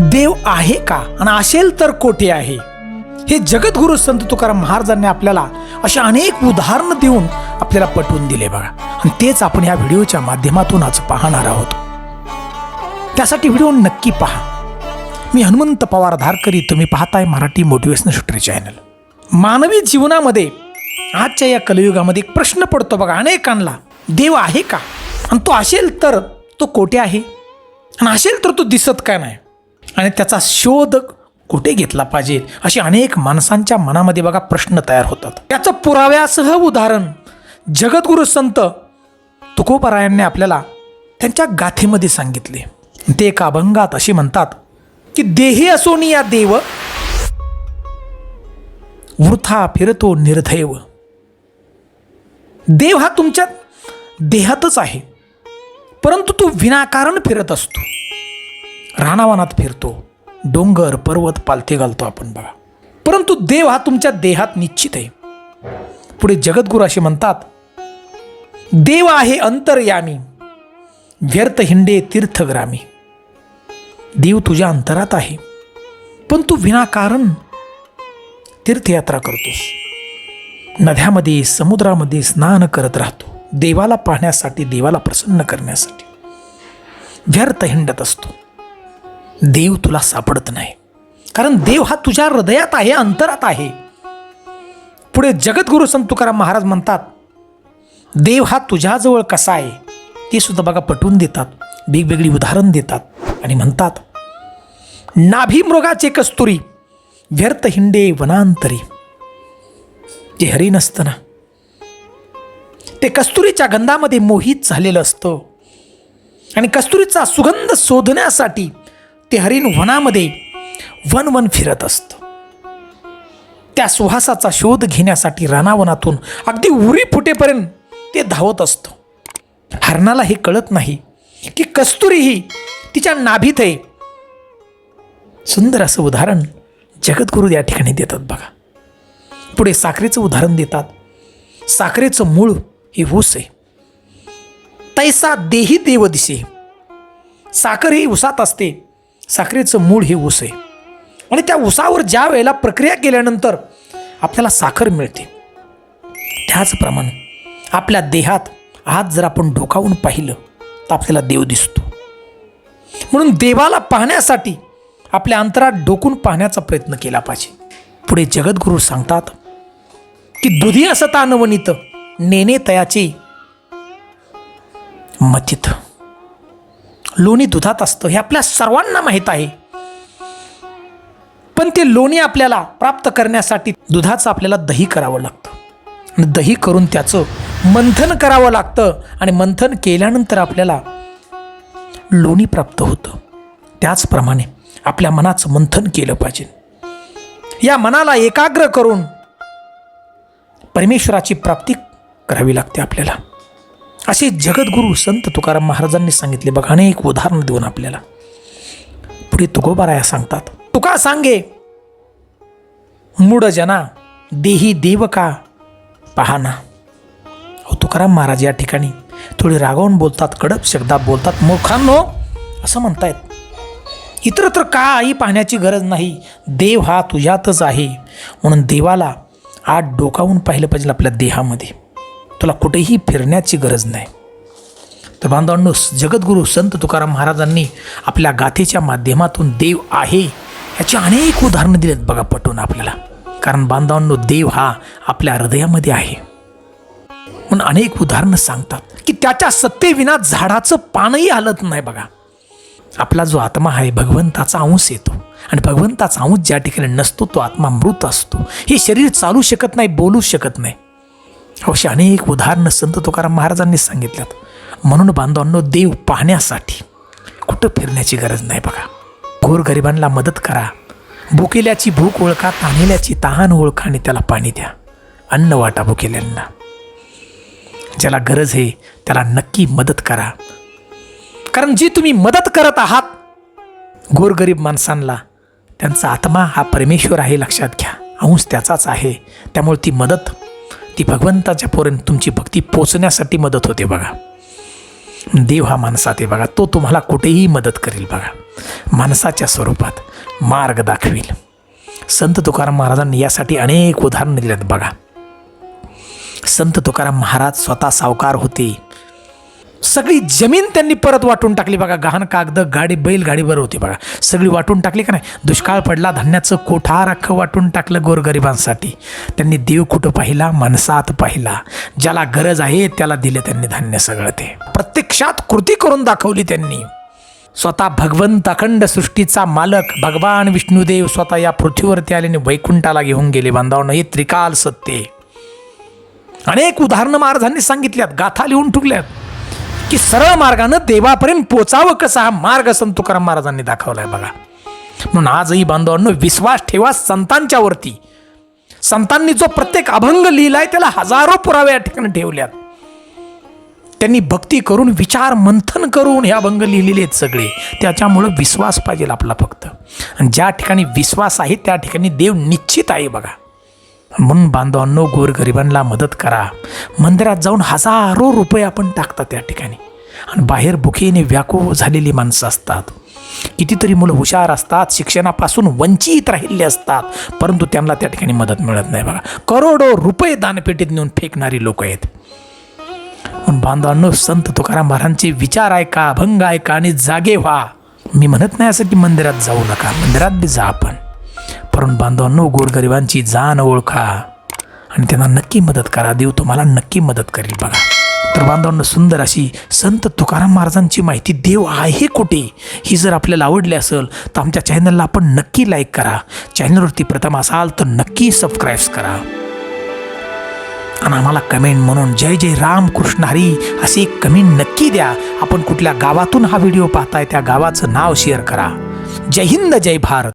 देव आहे का? आणि असेल तर कोठे आहे? हे जगद्गुरु संत तुकाराम महाराजांनी आपल्याला अशा अनेक उदाहरणं देऊन आपल्याला पटवून दिले बघा आणि तेच आपण या व्हिडिओच्या माध्यमातून आज पाहणार आहोत. त्यासाठी व्हिडिओ नक्की पहा. मी हनुमंत पवार धारकरी तुम्ही पाहताय मराठी मोटिवेशनल शूटर चॅनल. मानवी जीवनामध्ये आजच्या या कलयुगामध्ये एक प्रश्न पडतो बघा अनेकांना. देव आहे का? आणि तो असेल तर तो कोठे आहे? आणि असेल तर तो दिसत काय नाही? आणि त्याचा शोध कुठे घेतला पाहिजे? अशी अनेक माणसांच्या मनामध्ये बघा प्रश्न तयार होतात. त्याचं पुराव्यासह उदाहरण जगद्गुरु संत तुकोपरायांनी आपल्याला त्यांच्या गाथेमध्ये सांगितले. ते एका अभंगात असे म्हणतात की देही असोनी या देव वृथा फिरतो निर्धैव. देव हा तुमच्या देहातच आहे परंतु तो विनाकारण फिरत असतो. रानावानात फिरतो. डोंगर पर्वत पालथे घालतो आपण बघा. परंतु देव हा तुमच्या देहात निश्चित आहे. पुढे जगद्गुरु असे म्हणतात देव आहे अंतरयामी व्यर्थ हिंडे तीर्थग्रामी. देव तुझ्या अंतरात आहे पण तू विनाकारण तीर्थयात्रा करतोस. नद्यामध्ये समुद्रामध्ये स्नान करत राहतो देवाला पाहण्यासाठी देवाला प्रसन्न करण्यासाठी. व्यर्थ हिंडत असतो. देव तुला सापडत नाही. कारण देव हा तुझ्या हृदयात आहे अंतरात आहे. पुढे जगद्गुरु संत तुकाराम महाराज म्हणतात देव हा तुझ्याजवळ कसा आहे ते सुद्धा बघा पटवून देतात वेगवेगळी उदाहरण देतात आणि म्हणतात नाभी मृगाचे कस्तुरी व्यर्थ हिंडे वनांतरी. जे हरी नसतं ना ते कस्तुरीच्या गंधामध्ये मोहित झालेलं असतं. आणि कस्तुरीचा सुगंध शोधण्यासाठी ते हरिण वनामध्ये वन वन फिरत असतं. त्या सुहासाचा शोध घेण्यासाठी रानावनातून अगदी उरी फुटेपर्यंत ते धावत असतं. हरणाला हे कळत नाही की कस्तुरी ही तिच्या नाभीत आहे. सुंदर असं उदाहरण जगद्गुरू या ठिकाणी देतात बघा. पुढे साखरेचं उदाहरण देतात. साखरेचं मूळ हे ऊस आहे. तैसा देही देव दिसे. साखर ही उसात असते. साखरेचं मूळ हे ऊस आहे. आणि त्या ऊसावर ज्या वेळेला प्रक्रिया केल्यानंतर आपल्याला साखर मिळते. त्याचप्रमाणे आपल्या देहात आज जर आपण डोकावून पाहिलं तर आपल्याला देव दिसतो. म्हणून देवाला पाहण्यासाठी आपल्या अंतरात डोकून पाहण्याचा प्रयत्न केला पाहिजे. पुढे जगद्गुरू सांगतात की दुधी असता नवनीत नेने तयाचे मथित लोणी दुधात असतं हे आपल्या सर्वांना माहीत आहे. पण ते लोणी आपल्याला प्राप्त करण्यासाठी दुधाचं आपल्याला दही करावं लागतं. दही करून त्याचं मंथन करावं लागतं आणि मंथन केल्यानंतर आपल्याला लोणी प्राप्त होतं. त्याचप्रमाणे आपल्या मनाचं मंथन केलं पाहिजे. या मनाला एकाग्र करून परमेश्वराची प्राप्ती करावी लागते आपल्याला. असे जगद्गुरू संत तुकाराम महाराजांनी सांगितले. बघा अनेक उदाहरणं देऊन आपल्याला. पुढे तुकोबाराया सांगतात तुका सांगे मूड जना देही देव का पाहना. अहो तुकाराम महाराज या ठिकाणी थोडी रागावून बोलतात कडक शब्दात बोलतात मूर्खांनो असं म्हणतायत. इतरत्र काही पाहण्याची गरज नाही. देव हा तुझ्यातच आहे. म्हणून देवाला आत डोकावून पाहिलं पाहिजे आपल्या देहामध्ये. तुला कुठेही फिरण्याची गरज नाही. तर बांधवांनो जगद्गुरू संत तुकाराम महाराजांनी आपल्या गाथेच्या माध्यमातून देव आहे याची अनेक उदाहरणं दिलेत बघा पटवून आपल्याला. कारण बांधवांनो देव हा आपल्या हृदयामध्ये आहे. म्हणून अनेक उदाहरणं सांगतात की त्याच्या सत्तेविना झाडाचं पानही हलत नाही बघा. आपला जो आत्मा आहे भगवंताचा अंश येतो. आणि भगवंताचा अंश ज्या ठिकाणी नसतो तो आत्मा मृत असतो. हे शरीर चालू शकत नाही बोलू शकत नाही. अशी अनेक उदाहरणं संत तुकाराम महाराजांनी सांगितल्यात. म्हणून बांधवांनो देव पाहण्यासाठी कुठं फिरण्याची गरज नाही बघा. गोरगरिबांना मदत करा. भुकेल्याची भूक ओळखा ताणेल्याची तहान ओळखा आणि त्याला पाणी द्या. अन्न वाटा भुकेल्यांना. ज्याला गरज आहे त्याला नक्की मदत करा. कारण जी तुम्ही मदत करत आहात गोरगरीब माणसांना त्यांचा आत्मा हा परमेश्वर आहे लक्षात घ्या. अंश त्याचाच आहे. त्यामुळे ती मदत ती भगवंताच्या तुमची भक्ती पोचण्यासाठी मदत होते बघा. देव हा माणसात आहे बघा. तो तुम्हाला कुठेही मदत करेल बघा. माणसाच्या स्वरूपात मार्ग दाखवील. संत तुकाराम महाराजांनी यासाठी अनेक उदाहरणं दिलेत बघा. संत तुकाराम महाराज स्वतः सावकार होते. सगळी जमीन त्यांनी परत वाटून टाकली बघा. गहाण कागद गाडी बैल गाडीवर होती बघा. सगळी वाटून टाकली का नाही? दुष्काळ पडला धान्याचं कोठार अख्खं वाटून टाकलं गोरगरिबांसाठी. त्यांनी देव कुठं पाहिला? मनसात पाहिला. ज्याला गरज आहे त्याला दिले त्यांनी धान्य सगळं ते. प्रत्यक्षात कृती करून दाखवली त्यांनी. स्वतः भगवंत अखंड सृष्टीचा मालक भगवान विष्णुदेव स्वतः या पृथ्वीवरती आले आणि वैकुंठाला घेऊन गेले. बांधावनं हे त्रिकाल सत्य अनेक उदाहरणं महाराजांनी सांगितल्यात गाथा लिहून ठुकल्यात. की सरळ मार्गानं देवापर्यंत पोचावं कसा हा मार्ग संत तुकाराम महाराजांनी दाखवलाय बघा. म्हणून आजही बांधवांनो विश्वास ठेवा संतांच्या वरती. संतांनी जो प्रत्येक अभंग लिहिलाय त्याला हजारो पुरावे या ठिकाणी ठेवल्यात. त्यांनी भक्ती करून विचार मंथन करून हे अभंग लिहिलेले आहेत सगळे. त्याच्यामुळं विश्वास पाहिजे आपला फक्त. आणि ज्या ठिकाणी विश्वास आहे त्या ठिकाणी देव निश्चित आहे बघा. म्हणून बांधवांनो गोरगरिबांना मदत करा. मंदिरात जाऊन हजारो रुपये आपण टाकतात त्या ठिकाणी. आणि बाहेर भुकेने व्याकुळ झालेली माणसं असतात. कितीतरी मुलं हुशार असतात शिक्षणापासून वंचित राहिलेले असतात परंतु त्यांना त्या ठिकाणी मदत मिळत नाही बघा. करोडो रुपये दानपेटीत नेऊन फेकणारी लोक आहेत. म्हणून बांधवांनो संत तुकाराम महाराजांचे विचार ऐका अभंग ऐका आणि जागे व्हा. मी म्हणत नाही असं की मंदिरात जाऊ नका. मंदिरात बी जा आपण. परंतु बांधवांनो गोरगरिबांची जाण ओळखा. आणि त्यांना नक्की मदत करा. देव तुम्हाला नक्की मदत करेल बघा. तर बांधवांनो सुंदर अशी संत तुकाराम महाराजांची माहिती देव आहे कुठे? ही जर आपल्याला आवडली असेल तर आमच्या चॅनलला आपण नक्की लाईक करा. चॅनलवरती प्रथम असाल तर नक्की सबस्क्राईब करा. आणि आम्हाला कमेंट म्हणून जय जय राम कृष्ण हरी असे एक कमेंट नक्की द्या. आपण कुठल्या गावातून हा व्हिडिओ पाहताय त्या गावाचं नाव शेअर करा. जय हिंद जय भारत.